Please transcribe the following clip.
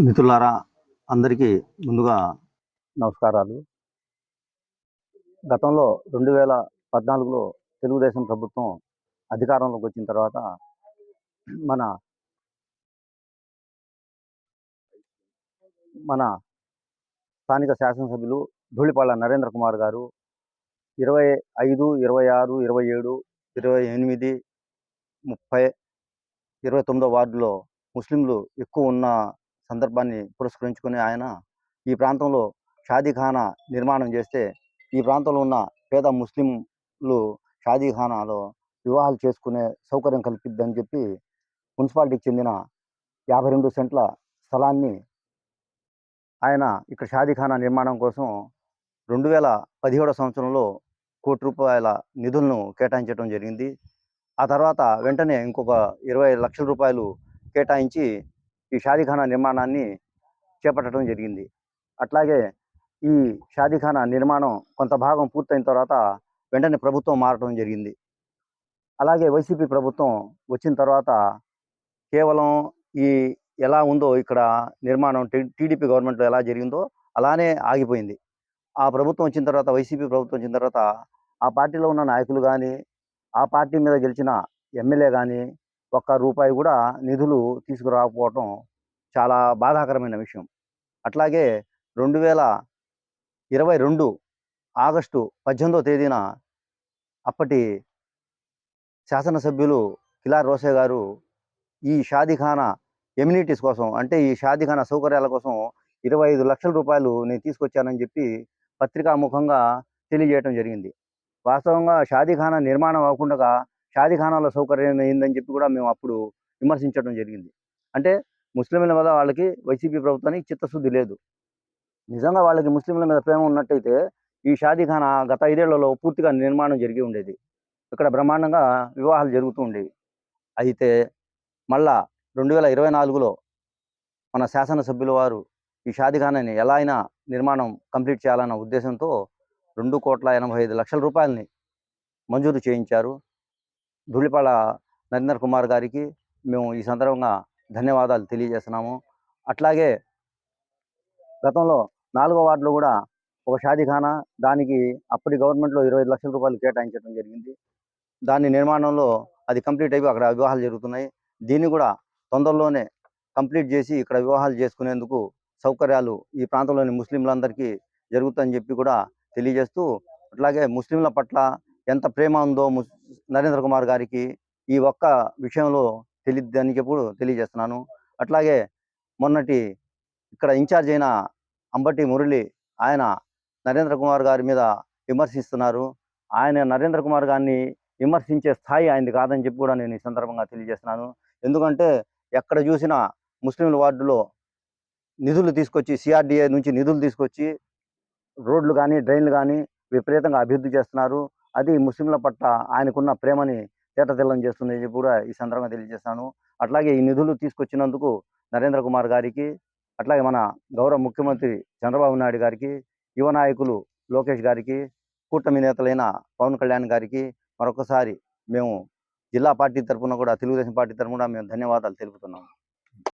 మిత్రులారా అందరికీ ముందుగా నమస్కారాలు. గతంలో రెండు వేల పద్నాలుగులో తెలుగుదేశం ప్రభుత్వం అధికారంలోకి వచ్చిన తర్వాత మన మన స్థానిక శాసనసభ్యులు ధూళిపాళ్ళ నరేంద్ర కుమార్ గారు ఇరవై ఐదు ఇరవై ఆరు ఇరవై ఏడు ఇరవై ఎనిమిది ముప్పై ఇరవై తొమ్మిదో వార్డులో ముస్లింలు ఎక్కువ ఉన్న సందర్భాన్ని పురస్కరించుకుని ఆయన ఈ ప్రాంతంలో షాదీఖానా నిర్మాణం చేస్తే ఈ ప్రాంతంలో ఉన్న పేద ముస్లింలు షాదీఖానాలో వివాహాలు చేసుకునే సౌకర్యం కల్పిద్దని చెప్పి మున్సిపాలిటీకి చెందిన యాభై రెండు సెంట్ల స్థలాన్ని ఆయన ఇక్కడ షాదీఖానా నిర్మాణం కోసం రెండు వేల పదిహేడో సంవత్సరంలో కోటి రూపాయల నిధులను కేటాయించడం జరిగింది. ఆ తర్వాత వెంటనే ఇంకొక ఇరవై లక్షల రూపాయలు కేటాయించి ఈ షాదీఖానా నిర్మాణాన్ని చేపట్టడం జరిగింది. అట్లాగే ఈ షాదీఖానా నిర్మాణం కొంత భాగం పూర్తయిన తర్వాత వెంటనే ప్రభుత్వం మారటం జరిగింది. అలాగే వైసీపీ ప్రభుత్వం వచ్చిన తర్వాత కేవలం ఈ ఎలా ఉందో ఇక్కడ నిర్మాణం టీడీపీ గవర్నమెంట్లో ఎలా జరిగిందో అలానే ఆగిపోయింది. ఆ ప్రభుత్వం వచ్చిన తర్వాత వైసీపీ ప్రభుత్వం వచ్చిన తర్వాత ఆ పార్టీలో ఉన్న నాయకులు కానీ ఆ పార్టీ మీద గెలిచిన ఎమ్మెల్యే కానీ ఒక్క రూపాయి కూడా నిధులు తీసుకురాకపోవటం చాలా బాధాకరమైన విషయం. అట్లాగే రెండు వేల ఇరవై రెండు ఆగస్టు పద్దెనిమిదో తేదీన అప్పటి శాసనసభ్యులు కిలార్ రోసే గారు ఈ షాదీఖానా ఎమ్యూనిటీస్ కోసం అంటే ఈ షాదీఖానా సౌకర్యాల కోసం ఇరవై ఐదు లక్షల రూపాయలు నేను తీసుకొచ్చానని చెప్పి పత్రికాముఖంగా తెలియజేయడం జరిగింది. వాస్తవంగా షాదీఖానా నిర్మాణం అవ్వకుండా షాదీఖానాల సౌకర్యం అయిందని చెప్పి కూడా మేము అప్పుడు విమర్శించడం జరిగింది. అంటే ముస్లింల మీద వాళ్ళకి వైసీపీ ప్రభుత్వానికి చిత్తశుద్ధి లేదు. నిజంగా వాళ్ళకి ముస్లింల మీద ప్రేమ ఉన్నట్టయితే ఈ షాదీఖానా గత ఐదేళ్ళలో పూర్తిగా నిర్మాణం జరిగి ఉండేది. ఇక్కడ బ్రహ్మాండంగా వివాహాలు జరుగుతూ ఉండేవి. అయితే మళ్ళా రెండు వేల ఇరవై నాలుగులో మన శాసనసభ్యుల వారు ఈ షాదీఖానాని ఎలా అయినా నిర్మాణం కంప్లీట్ చేయాలన్న ఉద్దేశంతో రెండు కోట్ల ఎనభై ఐదు లక్షల రూపాయలని మంజూరు చేయించారు. ధూళిపాళ నరేందర్ కుమార్ గారికి మేము ఈ సందర్భంగా ధన్యవాదాలు తెలియజేస్తున్నాము. అట్లాగే గతంలో నాలుగో వార్డులో కూడా ఒక షాదీఖానా దానికి అప్పటి గవర్నమెంట్లో ఇరవై లక్షల రూపాయలు కేటాయించడం జరిగింది. దాని నిర్మాణంలో అది కంప్లీట్ అయిపోయి అక్కడ వివాహాలు జరుగుతున్నాయి. దీన్ని కూడా తొందరలోనే కంప్లీట్ చేసి ఇక్కడ వివాహాలు చేసుకునేందుకు సౌకర్యాలు ఈ ప్రాంతంలోని ముస్లింలందరికీ జరుగుతుందని చెప్పి కూడా తెలియజేస్తూ అట్లాగే ముస్లింల పట్ల ఎంత ప్రేమ ఉందో నరేంద్ర కుమార్ గారికి ఈ ఒక్క విషయంలో తెలియదని చెప్పి తెలియజేస్తున్నాను. అట్లాగే మొన్నటి ఇక్కడ ఇన్ఛార్జ్ అయిన అంబటి మురళి ఆయన నరేంద్ర కుమార్ గారి మీద విమర్శిస్తున్నారు. ఆయన నరేంద్ర కుమార్ గారిని విమర్శించే స్థాయి ఆయనది కాదని చెప్పి కూడా నేను ఈ సందర్భంగా తెలియజేస్తున్నాను. ఎందుకంటే ఎక్కడ చూసినా ముస్లింల వార్డులో నిధులు తీసుకొచ్చి సిఆర్డిఏ నుంచి నిధులు తీసుకొచ్చి రోడ్లు కానీ డ్రైన్లు కానీ విపరీతంగా అభివృద్ధి చేస్తున్నారు. అది ముస్లింల పట్ల ఆయనకున్న ప్రేమని తేటతెల్లం చేస్తుంది చెప్పి కూడా ఈ సందర్భంగా తెలియజేస్తాను. అట్లాగే ఈ నిధులు తీసుకొచ్చినందుకు నరేంద్ర కుమార్ గారికి అట్లాగే మన గౌరవ ముఖ్యమంత్రి చంద్రబాబు నాయుడు గారికి యువ నాయకులు లోకేష్ గారికి కూటమి నేతలైన పవన్ కళ్యాణ్ గారికి మరొకసారి మేము జిల్లా పార్టీ తరఫున కూడా తెలుగుదేశం పార్టీ తరఫున మేము ధన్యవాదాలు తెలుపుతున్నాము.